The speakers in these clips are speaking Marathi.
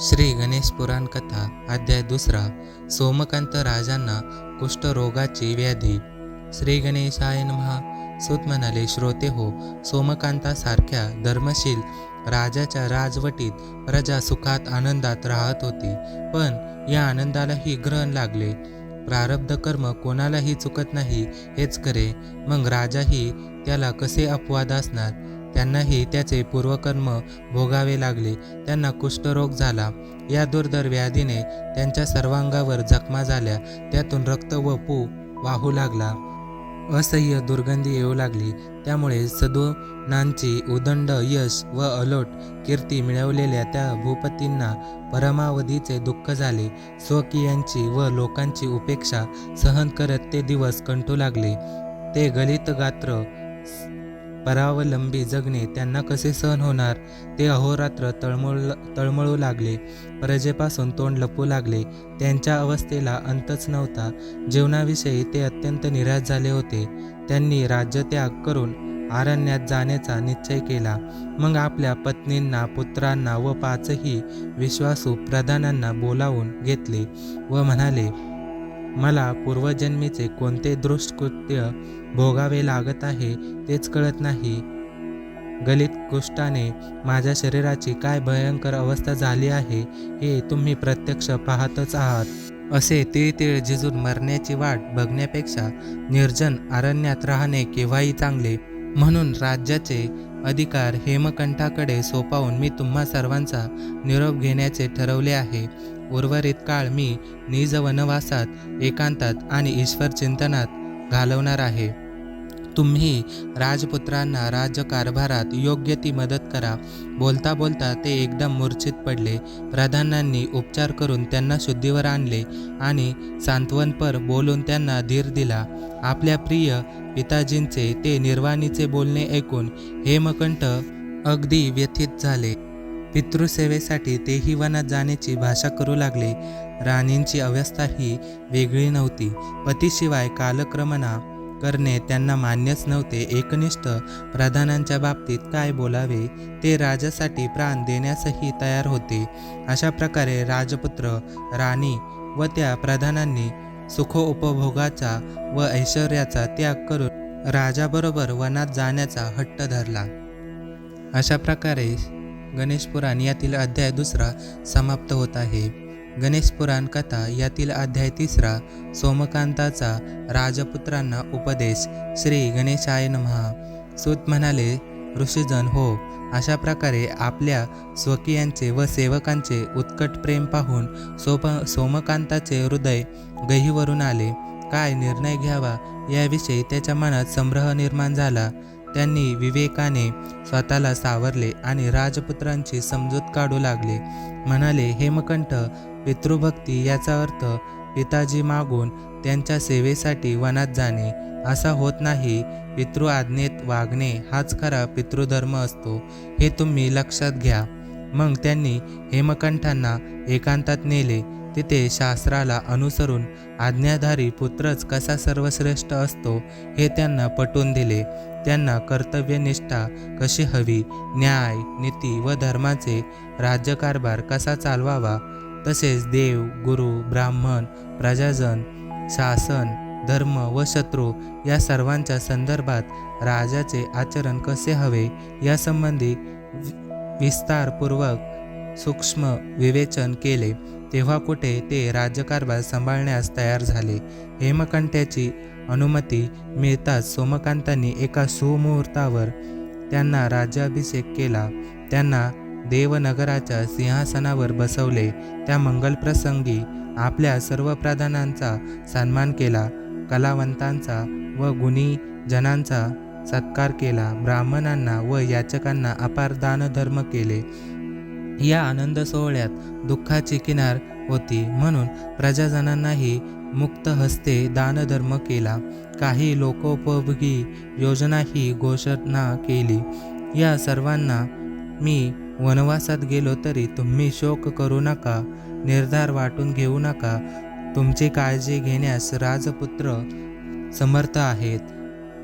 श्री गणेश पुराण कथा अध्याय दुसरा सोमकांत राजांना कुष्ठरोगाची व्याधी. श्री गणेशाय महा सूत म्हणाले श्रोते हो सोमकांतासारख्या धर्मशील राजाच्या राजवटीत प्रजा सुखात आनंदात राहत होती. पण या आनंदालाही ग्रहण लागले. प्रारब्ध कर्म कोणालाही चुकत नाही हेच खरे मग राजाही त्याला कसे अपवाद असणार? त्यांनाही त्याचे पूर्वकर्म भोगावे लागले. त्यांना कुष्ठरोग झाला. या दुर्धर व्याधीने त्यांच्या सर्वांगावर जखमा झाल्या. त्यातून रक्त व पू वाहू लागला. असह्य दुर्गंधी येऊ लागली. त्यामुळे सदोनांची उदंड यश व अलोट कीर्ती मिळवलेल्या त्या भूपतींना परमावधीचे दुःख झाले. स्वकीयांची व लोकांची उपेक्षा सहन करत ते दिवस कंठू लागले. ते गलित गात्र परावलंबी जगणे त्यांना कसे सहन होणार? ते अहोरात्र तळमळ तळमळू लागले. प्रजेपासून तोंड लपू लागले. त्यांच्या अवस्थेला अंतच नव्हता. जीवनाविषयी ते अत्यंत निराश झाले होते. त्यांनी राज्यत्याग करून आरण्यात जाण्याचा निश्चय केला. मग आपल्या पत्नींना पुत्रांना व पाचही विश्वासू प्रधानांना बोलावून घेतले व म्हणाले मला पूर्वजन्मीचे कोणते दृष्टकृत्य भोगावे लागत आहे तेच कळत नाही. गलित कुष्ठाने माझ्या शरीराची काय भयंकर अवस्था झाली आहे हे तुम्ही प्रत्यक्ष पाहतच आहात. असे तिळतिळ झिजून मरण्याची वाट बघण्यापेक्षा निर्जन अरण्यात राहणे केव्हाही चांगले. म्हणून राज्याचे अधिकार हेमकंठाकडे सोपावून मी तुम्हा सर्वांचा निरोप घेण्याचे ठरवले आहे. उर्वरित काळ मी निज वनवासात एकांतात आणि ईश्वर चिंतनात घालवणार आहे. तुम्ही राजपुत्रांना राज्यकारभारात योग्य ती मदत करा. बोलता बोलता ते एकदम मूर्छित पडले. प्रधानांनी उपचार करून त्यांना शुद्धीवर आणले आणि सांत्वनपर बोलून त्यांना धीर दिला. आपल्या प्रिय पिताजींचे ते निर्वाणीचे बोलणे ऐकून हेमकंठ अगदी व्यथित झाले. पितृसेवेसाठी तेही वनात जाण्याची भाषा करू लागले. राणींची अवस्थाही वेगळी नव्हती. पतीशिवाय कालक्रमणा करणे त्यांना मान्यच नव्हते. एकनिष्ठ प्रधानांच्या बाबतीत काय बोलावे? ते राजासाठी प्राण देण्यासही तयार होते. अशा प्रकारे राजपुत्र राणी व त्या प्रधानांनी सुखोपभोगाचा व ऐश्वर्याचा त्याग करून राजाबरोबर वनात जाण्याचा हट्ट धरला. अशा प्रकारे गणेश पुराण यातील अध्याय दुसरा समाप्त होत आहे. गणेश पुराण कथा यातील अध्याय तिसरा सोमकांताचा राजपुत्रांना उपदेश श्री गणेशाय नमहा. सूत म्हणाले ऋषीजन हो अशा प्रकारे आपल्या स्वकीयांचे व सेवकांचे उत्कट प्रेम पाहून सोप सोमकांताचे हृदय गहीवरून आले. काय निर्णय घ्यावा याविषयी त्याच्या मनात संभ्रह निर्माण झाला. त्यांनी विवेकाने स्वतःला सावरले आणि राजपुत्रांची समजूत काढू लागले. म्हणाले हेमकंठ पितृभक्ती याचा अर्थ पिताजी मागून त्यांच्या सेवेसाठी वनात जाणे. असा होत नाही. पितृ आज्ञेत वागणे हाच खरा पितृधर्म असतो. हे तुम्ही लक्षात घ्या. मग त्यांनी हेमकंठांना एकांतात नेले. तिथे शास्त्राला अनुसरून आज्ञाधारी पुत्रच कसा सर्वश्रेष्ठ असतो हे त्यांना पटवून दिले. त्यांना कर्तव्यनिष्ठा कशी हवी? न्याय नीती व धर्माचे राज्यकारभार कसा चालवावा? तसेच देव गुरु ब्राह्मण प्रजाजन शासन धर्म व शत्रू या सर्वांच्या संदर्भात राजाचे आचरण कसे हवे? यासंबंधी विस्तारपूर्वक सूक्ष्म विवेचन केले. तेव्हा कुठे ते राज्यकारभार सांभाळण्यास तयार झाले. हेमकंठ्याची अनुमती मिळताच सोमकांतांनी एका सुमुहूर्तावर त्यांना राज्याभिषेक केला. त्यांना देवनगराच्या सिंहासनावर बसवले. त्या मंगलप्रसंगी आपल्या सर्व प्रधानांचा सन्मान केला. कलावंतांचा व गुणी जनांचा सत्कार केला. ब्राह्मणांना व याचकांना अपार दानधर्म केले. या आनंद सोहळ्यात दुःखाची किनार होती. म्हणून प्रजाजनांनाही मुक्त हस्ते दानधर्म केला. काही लोकोपयोगी योजनाही घोषणा केली. या सर्वांना मी वनवासात गेलो तरी तुम्ही शोक करू नका निर्धार वाटून घेऊ नका. तुमची काळजी घेण्यास राजपुत्र समर्थ आहेत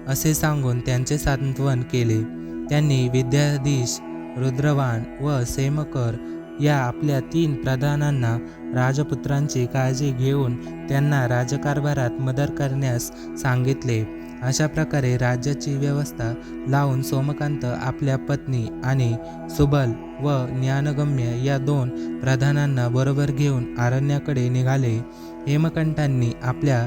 असे सांगून त्यांचे सांत्वन केले. त्यांनी विद्याधीश रुद्रवान व सेमकर या आपल्या तीन प्रधानांना राजपुत्रांची काळजी घेऊन त्यांना राजकारभारात मदत करण्यास सांगितले. अशा प्रकारे राज्याची व्यवस्था लावून सोमकांत आपल्या पत्नी आणि सुबल व ज्ञानगम्य या दोन प्रधानांना बरोबर घेऊन आरण्याकडे निघाले. हेमकंठांनी आपल्या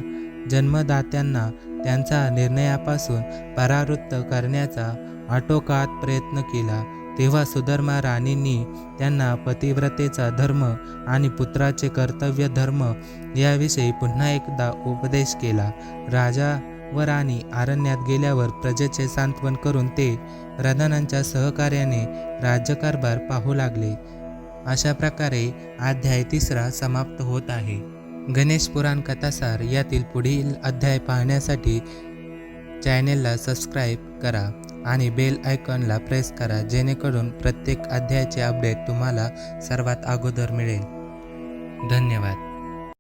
जन्मदात्यांना त्यांचा निर्णयापासून परावृत्त करण्याचा आटोकात प्रयत्न केला. तेव्हा सुधर्मा राणींनी त्यांना पतिव्रतेचा धर्म आणि पुत्राचे कर्तव्य धर्म याविषयी पुन्हा एकदा उपदेश केला. राजा व राणी आरण्यात गेल्यावर प्रजेचे सांत्वन करून ते प्रधानांच्या सहकार्याने राज्यकारभार पाहू लागले. अशा प्रकारे अध्याय तिसरा समाप्त होत आहे. गणेश पुराण कथासार यातील पुढील अध्याय पाहण्यासाठी चॅनेलला सबस्क्राईब करा. आणि बेल आयकॉनला प्रेस करा जेणेकरून प्रत्येक अध्यायाचे अपडेट तुम्हाला सर्वात अगोदर मिळेल. धन्यवाद.